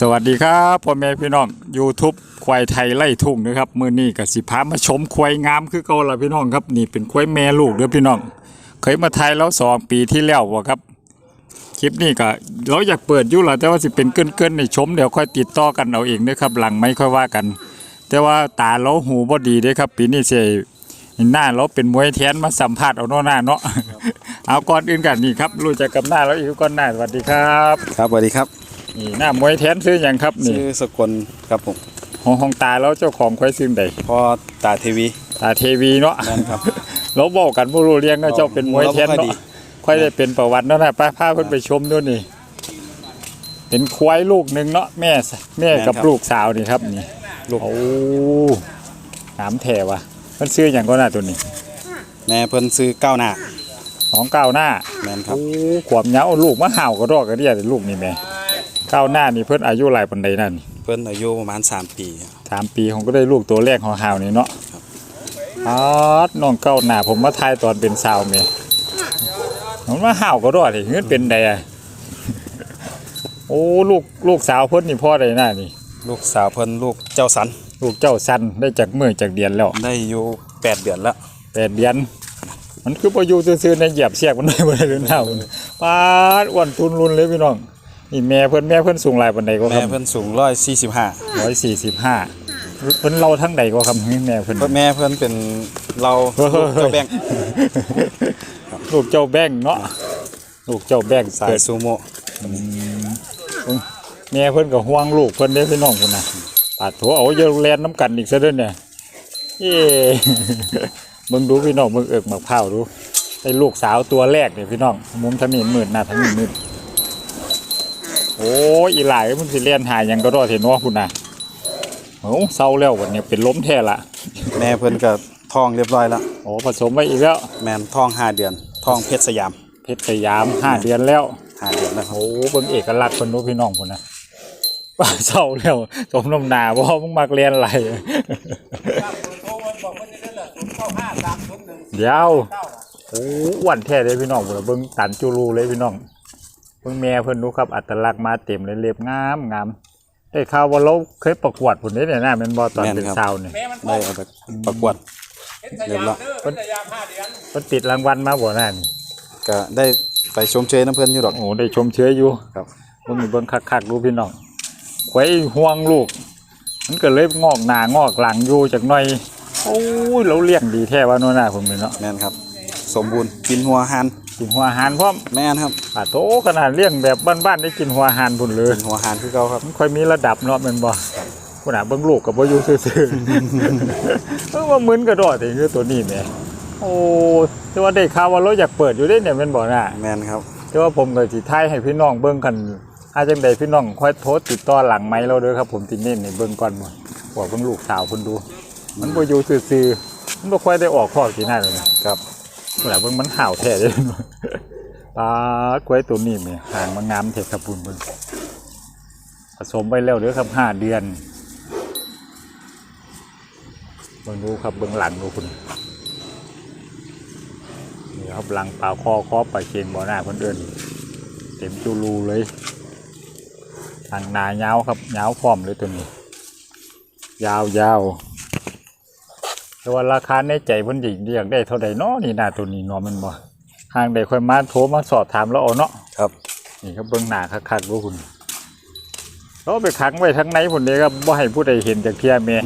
สวัสดีครับพ่อแม่พี่น้อง YouTube ควายไทยไล่ทุ่งนะครับมื้อนี้ก็สิพามาชมควายงามคือเก่าล่ะพี่น้องครับ นี่เป็นควายแม่ลูกเด้อพี่น้อง เคยมาไทยแล้วสองปีที่แล้วบ่ครับ คลิปนี้ก็เราอยากเปิดอยู่ล่ะแต่ว่าสิเป็นเกินๆในชมเดี๋ยวค่อยติดต่อกันเอาเองนะครับ หลังไม่ค่อยว่ากัน แต่ว่าตาเราหูบ่ดีเด้ครับ ปีนี้สิหน้าเราเป็นมวยแทนมาสัมภาษณ์เอาเนาะหน้าเนาะเอาก่อนอื่นกันนี่ครับรู้จักกับหน้าแล้วอีกก่อนหน้าสวัสดีครับ ครับสวัสดีครับ นี่หน้ามวยแทนซื้ออย่างครับนี่ชื่อสกลครับผมห้องห้องตาแล้วเจ้าของควายซึ่งใดพ่อตาเทวีตาเทวีเนาะนั่นครับ เราบอกกันผู้รู้เลี้ยงเนาะเจ้าเป็นมวยแทนเราบ่ค่อยดีเนาะค่อยได้เป็นประวัติเนาะนะป้าพาเพิ่นไปชมด้วยนี่ เป็นควายลูกหนึ่งเนาะแม่สแม่กับลูกสาวนี่ครับนี่ลูกโอ้สามแถวะมันซื้ออย่างก็น่าตัวนี้ แม่เพิ่นซื้อก้าวหน้าสองเก้าหน้าแม่นครับโอ้ขวบเหงาเอาลูกมาห่าวก็รอกก็เรียกลูกนี่แม่ เก้าหน้านี่เพิ่นอายุหลายปันใดนั่นเพิ่นอายุประมาณ 3 ปีสามปีผมก็ได้ลูกตัวแรกของห่าวนี่เนาะอ๋อน้องเก้าหน้าผมมาทายตอนเป็นสาวเมมันมาห่าวก็รอดเงินเป็นใดอะโอ้ลูกลูกสาวเพิ่นนี่พ่อใดหน้านี่ ลูกสาวเพิ่นลูกเจ้าสัน ลูกเจ้าสันได้จากมือจากเดียนแล้วได้อยู่8เดือนแล้วแปดเดือน มันคือพออยู่ซื่อๆในเหยียบเสียกมันได้บ่ได้เรื่องเท่าปาดอ้วนทุนรุนเลยพี่น้อง นี่แม่เพิ่นแม่เพิ่นสูงหลายปานใดก็คแม่รับเพิ่นสูง145ร้อยสี่สิบห้าเพิ่นเราทั้งใดก็คำแม่เพิ่นเพิ่นแม่เพิ่นเป็นเราเฮ้ย ลูกเจ้าแบงค์ลูกเจ้าแบงค์เนาะลูกเจ้าแบงค์สายเกิดซูโม่แม่เพิ่นก็ห่วงลูกเพิ่นเด้พี่น้องพุ่นน่ะปาดโถเอาเยอะแลนน้ำกันอีกซะเด้อเนี่ยเอ้มึงดูพี่น้องมึงเอิกมะพร้าวดูไอ้ลูกสาวตัวแรกเนี่ยพี่น้องมุมทางนี้มืดหน้าทางนี้มืด โอ้ยอีหลายมันสิเลียนหาหยังก็รอดเห็นว่าพุ่นน่ะโอ้เศร้าแล้ววันนี้เป็นล้มแท้ละแม่เพิ่นก็ท้องเรียบร้อยแล้วโอ้ผสมไว้อีกแล้วแม่นท้องห้าเดือนท้องเพชรสยาม เพชรสยามห้าเดือนแล้วห้าเดือนแล้วครับโอ้เบิ่งเอกลักษณ์คนนู้พี่น้องคนนะว่าเศร้าแล้วสมน้ำหนาเพราะมึงมักเรียนอะไรเดี๋ยวโอ้อ้วนแท้เลยพี่น้องพุ่นน่ะเบิ่งตันจูรูเลยพี่น้อง เบิ่งแม่เพิ่นดูครับอัตลักษณ์มาเต็มเลยเรียบงามงามได้ข่าวว่าเราเคยประกวดผุนนี้เนี่ยนะแม่นบ่ตอนเป็นสาวเนี่ยได้เอาไปประกวดเรียบร้อยเพิ่นติดรางวัลมาบ่นั่นก็ได้ไปชมเชยน้ำเพิ่นอยู่ดอกโอ้ได้ชมเชยอยู่ครับเบิ่งนี่เบิ่งคักๆดูพี่น้องไว้ห่วงลูก มันก็เลยงอกหน้างอกหลังอยู่จากหน่อยโอ้ยเราเลี้ยงดีแท้ว่าโน่นน่ะผมเป็นเนาะแม่นครับ สมบูรณ์กินหัวหัน กินหัวอาหารพร้อมแม่นครับปาโตขนาดเลี้ยงแบบบ้านๆได้กินหัวอาหารพุ่นเลยกินหัวหันคือเก่าครับ มันค่อยมีระดับเนาะแม่นบ่พุ่นน่ะเบิ่งลูกก็บ่อยู่ซื่อๆ เออว่ามึนกระโดดนี่คือตัวนี้แหมโอ้แต่ว่าได้ข่าวว่าเราอยากเปิดอยู่เด้เนี่ยแม่นบ่น่ะ แม่นครับ แต่ว่าผมก็สิทายให้พี่น้องเบิ่งกันถ้าจังใดพี่น้องค่อยโทรติดต่อหลังไม้เราเด้อครับ ผมสิเน้นให้เบิ่งก่อนหมดบอกเบิ่งลูกสาวเพิ่นดู มันบ่อยู่ซื่อๆมันบ่ค่อยได้ออกข้อสิหน้าเลยนะครับ เวลาเบิ่งมันห่าวแท้เด้อปลากล้วยตัวนี้ม่หางมันงามแท้ครับพุ่นเบิ่งผสมไว้แล้วเด้อครับห้าเดือนเบิ่งดูครับเบิ่งหลังดูคุณนี่ครับหลังเปล่าคอคอปลาเค็งบ่อหน้าเพิ่นเอิ้นเต็มจูรูเลยทางนายาครับยาวพร้อมเลยตัวนี้ ยาวยาว แต่ว่าราคาในใจเพิ่นสิเรียกได้เท่าใดเนาะนี่หน้าตัวนี้เนาะมันบ่ห่างใดค่อยมาโทรมาสอบถามแล้วเอาเนาะครับ นี่ครับเบิ่งหน้าคักๆดูคุณเราไปขังไว้ทั้งในพุ่นเด้ครับบ่ให้ผู้ใดเห็นจากเที่ยแม่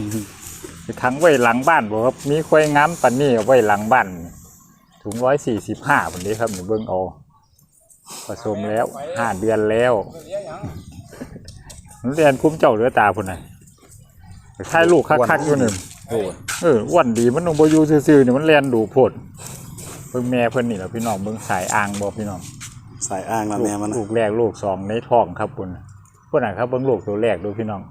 ไปขังไว้หลังบ้านบ่ครับมีควายงามปานนี้เอาไว้หลังบ้านถุง145พุ่นเด้ครับนี่เบิ่งเอาผสมแล้วห้าเดือนแล้วเรียนคุ้มเจ้าเหลือตาพุ่นน่ะค่ายลูกคักๆอยู่หนึ่ง โอ้ยเอออ้วันดีมันนงบอยู่ซื่อๆนี่มันเรียนดูโพดเพิ่งแม่เพิ่นนี่แหละพี่น้องเบิ่งสายอ่างบอกพี่น้องสายอ้างแล้วลูแม่มันกลูกแรกลูกสองในท้องครับคุณพุ่นน่ะครับเบิ่งลูกตัวแรกดูพี่น้อง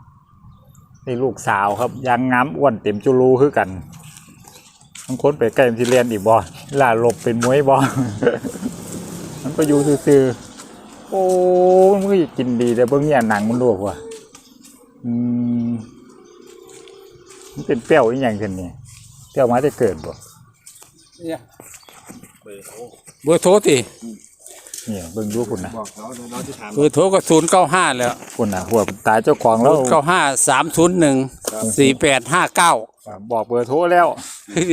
นี่ลูกสาวครับยางงามอ้วนเต็มจุลูคือกันบางคนไปใกล้มันสิเรียนอีกบ่ลาหลบเป็นมวยบ่ มันก็อยู่ซื่อๆโอ้มันก็กินดีแต่เบิ่งเนี่ยหนังมันลวกว่ะอืม มันเป็นเปรี้ยวอีหยังกันนี่เปรี้ยวมาได้เกิดบ่เบอร์โทรตินี่เบิ่งดูพุ่นนะบอกเขาเดี๋ยวเราจะถามเบอร์โทรก็ศูนย์เก้าห้าแล้วพุ่นนะหัวตายเจ้าของแล้ว เก้าห้าสามศูนย์หนึ่งสี่แปดห้าเก้าบอกเบอร์โทรแล้ว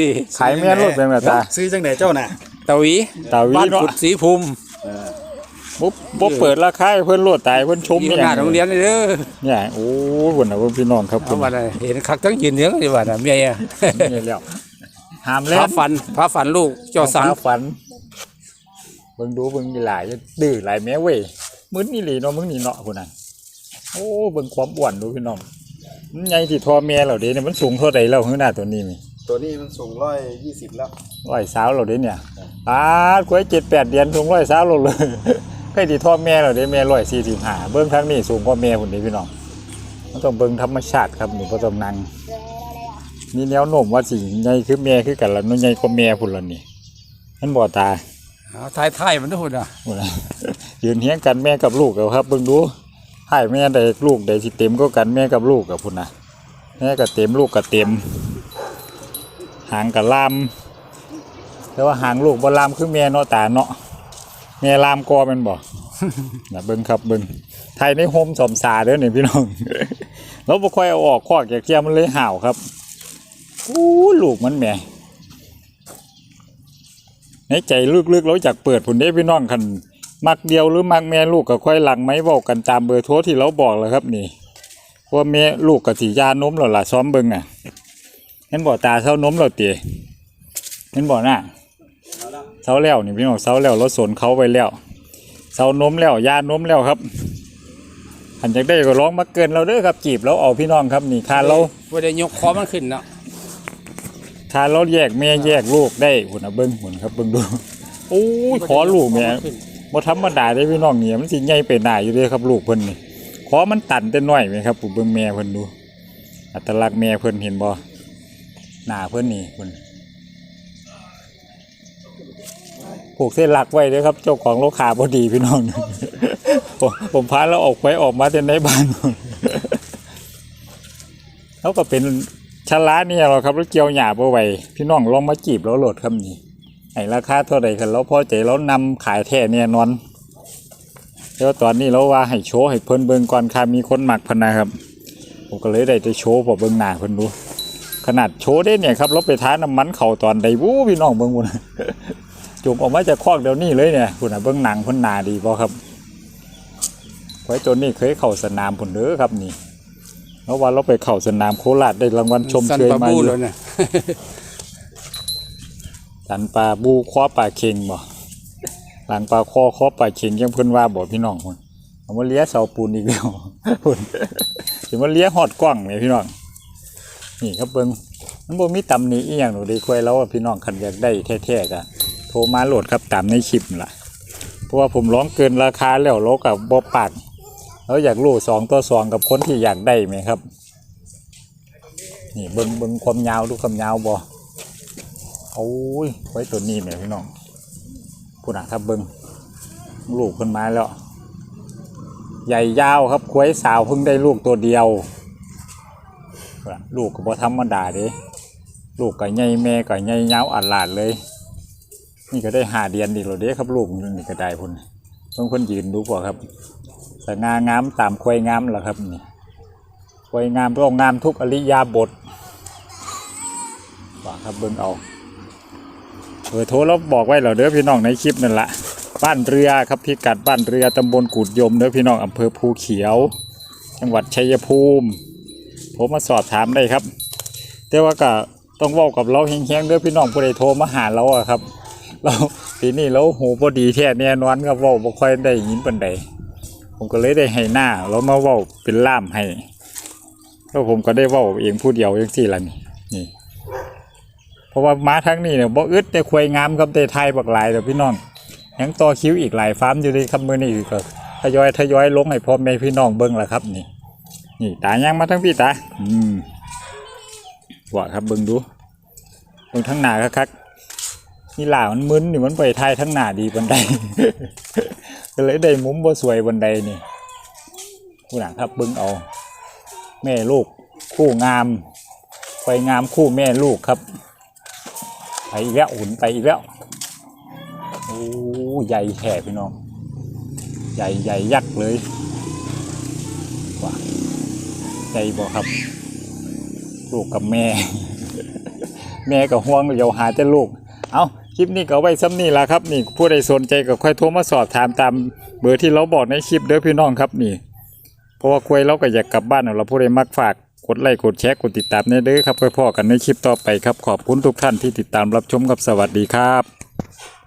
ดีขายแม่นรถเป็นแบบตาซื้อจังไหนเจ้าน่ะตาวีตาวีบ้านเนาะขุดสีภูมิ ปุ๊บปุ๊บเปิดราคาให้เพิ่นโลดตายเพิ่นชมอยู่เนี่ยหน้าโรงเรียนนี่เด้อเนี่ยโอ้ยพุ่นน่ะเพิ่นพี่น้องครับเอาพุ่นมาได้เห็นคักทั้งยืนเนื้อดีกว่าน่ะเมียอะนี่แล้วห้ามพเล่ระนฝันพระฝันลูกเจ้าสังฟ้ฝันเบิ่งดูเบิ่งหลายดื้อหลายแม่เว้ยมึนนี่หลีเนาะมึงนี่เนาะพุ่นน่ะโอ้เบิ่งความอ้วนดูพี่น้องมันใหญ่ที่ทอแม่เราเด้เนี่ยมันสูงเท่าใดแล้วข้างหน้าตัวนี้นี่ตัวนี้มันสูงร้อยยี่สิบแล้วร้อยสาวเราเด้เนี่ยปาดกล้วยเจ็ดแปดเดือนสูงร้อยสาวเราเลย ใครที่ทอแม่เราเด้แม่ร้อยสี่สิบห้าเบิ่งทางนี้สูงกว่าแม่พุ่นนี่พี่น้องมันต้องเบิ่งธรรมชาติครับนี่บ่ต้องนั่งนี่แนวโน้มว่าสิใหญ่คือแม่คือกันละน้อยใหญ่กว่าแม่พุ่นละนี่มันบ่ตาเอาท้ายท้ายๆมันทุกคนอะโอ้ยยืนเฮียงกันแม่กับลูกเอาครับเบิ่งดูให้แม่ได้ลูกได้สิเต็มก็กันแม่กับลูกกับพุ่นนะแม่ก็เต็มลูกก็เต็มหางกับลามแต่ว่าหางลูกบ่ลามคือแม่เนาะตาเนาะ แม่ลามกอแมันบ่น่ะเบิ่งครับเบิ่งไทยในโฮมสอมสาเด้อนี่พี่น้องเราบ่ค่อยเอาออกคอกแกเกียมันเลยห่าวครับอู้ลูกมันแหม่ในใจลึกๆเราอยากเปิดผุนได้พี่น้องคันมักเดียวหรือมักแม่ลูกก็ค่อยหลังไหมบอกกันตามเบอร์โทรที่เราบอกเลยครับนี่เพราะว่าแม่ลูกกับสียานมเราล่ะซ้อมเบิ่งอะเห็นบ่ตาเท่านมเราเตี๋ยเห็นบ่หน้า เสาแล้วนี่พี่น้องเสาแล้วเราสนเขาไปแล้วเสานมแล้วยานมแล้วครับหันจากได้ก็ร้องมาเกินเราเด้อครับจีบเราเอาพี่น้องครับนี่ค่าเราว่าได้ยกคอมันขึ้นเนาะถ้าเราแยกแม่แยกลูกได้หุ่นนะเบิ้งหุ่นครับเบิ้งดูโอ้ยขอลูกแม่บ่ธรรมดาได้พี่น้องเนี่ยมันสิใหญ่ไปหน้าอยู่เด้ครับลูกเพิ่นนี่ขอมันตันแต่น้อยไหมครับผมเบิ้งแม่เพิ่นดู อัตลักษณ์แม่เพิ่นเห็นบ่หน้าเพิ่นนี่เพิ่น ผูกเส้นหลักไว้เด้อครับ เจ้าของโลขาบ่ดีพี่น้อง ผมผมพาแล้วออกไว้ออกมาแต่ในบ้านแล้วก็เป็นชล้าเนี่ยเราครับแล้วเกี่ยวหยาบเอาไว้พี่น้องลองมาจีบแล้วโหลดคำนี้ไอ้ราคาเท่าไหร่กันแล้วพอใจแล้วนำขายแท้เนี่ยนอนแล้วตอนนี้เราว่าให้โชว์ให้เพิ่นเบิ่งก่อนค่ะมีคนหมักพนะครับผมก็เลยได้จะโชว์พอเบิ่งหน้าเพิ่นดูขนาดโชว์ได้เนี่ยครับเราไปท้าน้ำมันเข่าตอนใดวู้พี่น้องเบิ่งบุญ จุ่มออกมาจากคอกเดี๋ยวนี้เลยเนี่ยคุณน่ะเบิ่งหนังเพิ่นหนาดีบ่ครับไว้ตัวนี้เคยเข้าสนามพุ่นเด้อครับนี่เมื่อวานเราไปเข่าสนามโคราชได้รางวัลชมสันเชยปะมาบูอยู่แล้วเนี่ยสันปลาบูคว้าปลาเค็งบ่หลังปลาคอคอปลาเค็งยังเพิ่นว่าบ่พี่น้องคนเอามาเลี้ยเสาปูนอีกแล้วพุ่นสิมาเลี้ยฮอดกล้องเลยพี่น้องนี่ครับเบิ่งมันบ่มีตำหนิอีหยังหนูได้คุยแล้วว่าพี่น้องคันอยากได้แท้ๆก็ โทรมาโหลดครับตามในคลิปล่ะ เพราะว่าผมร้องเกินราคาแล้วเรกับบ่ปากเราอยากรู้สองต่อสองกับคนที่อยากได้ไหมครับ นี่เบิ้งเบิ้งความยาวดูความยาวบ่โอ้ยไว้ตัวนี้แม่พี่น้องพูดนะครับเบิ้งลูกขึ้นมาแล้ว ใหญ่ยาวครับควยสาวเพิ่งได้ลูกตัวเดียว ลูกก็บ่ธรรมดาเด้ลูกก็ใหญ่แม่ก็ใหญ่ยาวอัดลาดเลย นี่ก็ได้หาเดือนดีแล้วเด้ครับลูกนี่ก็ได้พุ่นเพิ่งเพิ่นยืนดูกว่าครับสง่างามตามควายงามล่ะครับนี่สวยงามร่องงามทุกอริยาบทว่าครับเบิ่งเอาเบอร์โทรเราบอกไว้แล้วเด้อพี่น้องในคลิปนั่นละบ้านเรือครับพิกัดบ้านเรือตำบลกูดยมเด้อพี่น้องอำเภอภูเขียว จังหวัดชัยภูมิ ผมมาสอบถามได้ครับ แต่ว่าก็ต้องว้ากับเราแห้งๆเด้อพี่น้องผู้ใดโทรมาหาเราอะครับ เราปีนี้เราหูพอดีแท้แน่นอนครับว้าบ่ค่อยได้ยินปานใดผมก็เลยได้ให้หน้าเรามาว้าเป็นล่ามให้แล้วผมก็ได้ว่าเองผู้เดียวย่างที่ละนี่นี่ เพราะว่าม้าทั้งนี้เนี่ยบ่อึดแต่ควยงามครับแต่ไทยบักหลายแต่พี่น้องยังต่อคิ้วอีกหลายฟาร์มอยู่ในคำมือนี่ก็ทยอยทยอยลงให้พ่อแม่พี่น้องเบิ่งละครับ นี่ นี่ตายังมาทั้งพี่ตาอืมว่าครับเบิ่งดูเบิ่งทั้งหน้าคักๆ นี่หล่ามันมึนนี่มันไปไทยทั้งหน้าดีบันไดก็เลยได้มุมบ่สวยบันไดนี่ผู้หนังครับบิ่งเอา แม่ลูกคู่งามไฟงามคู่แม่ลูกครับ ไปอีกแล้วหุ่นไปอีกแล้วโอ้ใหญ่แท้พี่น้อง ใหญ่ใหญ่ยักษ์เลยว้าใหญ่บ่ครับ ลูกกับแม่ แม่ก็ห่วงเดี๋ยวหาแต่ลูก เอา คลิปนี้ก็ไว้ซ้ำนี่ละครับนี่ผู้ใดสนใจก็ค่อยโทรมาสอบถามตามเบอร์ที่เราบอกในคลิปเด้อพี่น้องครับนี่ เพราะว่าคุยเราก็อยากกลับบ้านเราผู้ใดมักฝากกดไลค์กดแชร์กดติดตามเนี่ยเด้อครับค่อยพอกันในคลิปต่อไปครับขอบคุณทุกท่านที่ติดตามรับชมครับสวัสดีครับ